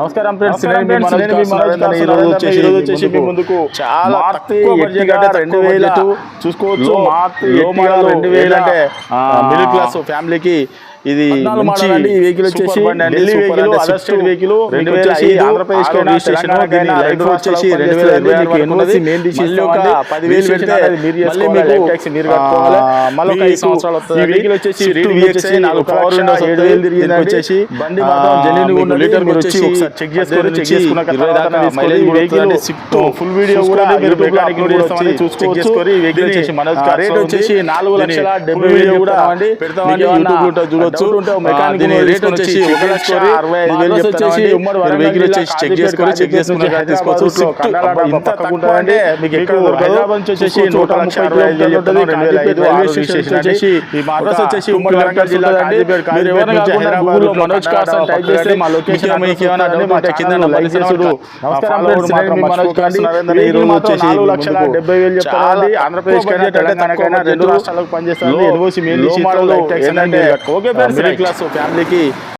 నమస్కారం ఫ్రెండ్స్. ఈరోజు నరేంద్ర. వచ్చేసి మీ ముందుకు చాలా తక్కువ బడ్జెట్ అంటే రెండు వేల చూసుకోవచ్చు. రెండు వేల అంటే, మిడిల్ క్లాస్ ఫ్యామిలీకి ఇది. ఈ వెహికల్ వచ్చేసి. Delhi vehicle, other state vehicle, రెండు వేల ఐదు ఆంధ్రప్రదేశ్ కైనా, రిజిస్ట్రేషన్ దీని రెండు వచ్చేసి రెండు వేల ఇరవై ఆరు ఎన్ఓసి. మెయిన్ ఒక. పదివేలు పెడితే అనేది మీరు చేసుకోవాలి. మీకు లైఫ్ ట్యాక్స్ మీరు కట్టుకోవాలి. ఆ, మళ్ళీ ఒక మీకు ఐదు సంవత్సరాలు వస్తుంది ఈ వెహికల్ వచ్చేసి నాలుగు పవర్ విండోస్ ఏడు. వేలు వచ్చేసి బండి మాత్రం. లీటర్ మీరు ఒకసారి చెక్ చేసుకొని చెక్ చేసుకున్నాక ఇరవై దాకా. Mileage vehicle. Swift full video కూడా మీరు లో మెకానిక్ చేస్తామని చూసుకోవచ్చు. చేసుకొని వెహికల్ వచ్చేసి మనోజ్ రేట్లో వచ్చేసి. నాలుగు లక్షల డెబ్బై వేలు కూడా యూట్యూబ్లో ని రేట్ వచ్చేసి ఒక లక్ష అరవై ఐదు మా వేలు. వచ్చేసి వెహికల్ వచ్చేసి చెక్ చేసుకొని చెక్ నుంచి తీసుకోవచ్చు స్విఫ్ట్ ఇంత తక్కువ అంటే అండి. మీకు ఎక్కడ హైదరాబాద్ నుంచి వచ్చేసి చూసుకోవచ్చు. నూట లక్ష అరవై ఐదు వేలు చెప్తాను. రెండు వేల ఐదు రైల్వే స్టేషన్ వచ్చేసి ఈ అడ్రస్ వచ్చేసి ఉమ్మడి వరంగల్ జిల్లా కాజీపేట, మీరు ఎవరైనా హైదరాబాద్లో మనోజ్ కార్స్ అని టైప్ చేస్తే మా లొకేషన్ మీకు ఏమైనా డౌట్ ఉంటే కింద నమస్కారం మీ మనోజ్. కాసు నరేంద్ర. వచ్చేసి నాలుగు మీ లక్షల డెబ్బై వేలు చెప్తానండి. చాలా ఆంధ్రప్రదేశ్ తక్కువ కైనా బడ్జెట్ అంటే తెలంగాణకైనా తక్కువ రెండు. రాష్ట్రాలకు పనిచేస్తాను ఎన్ఓసి అనేది okay friends middle right. Class ఫ్యామిలీకి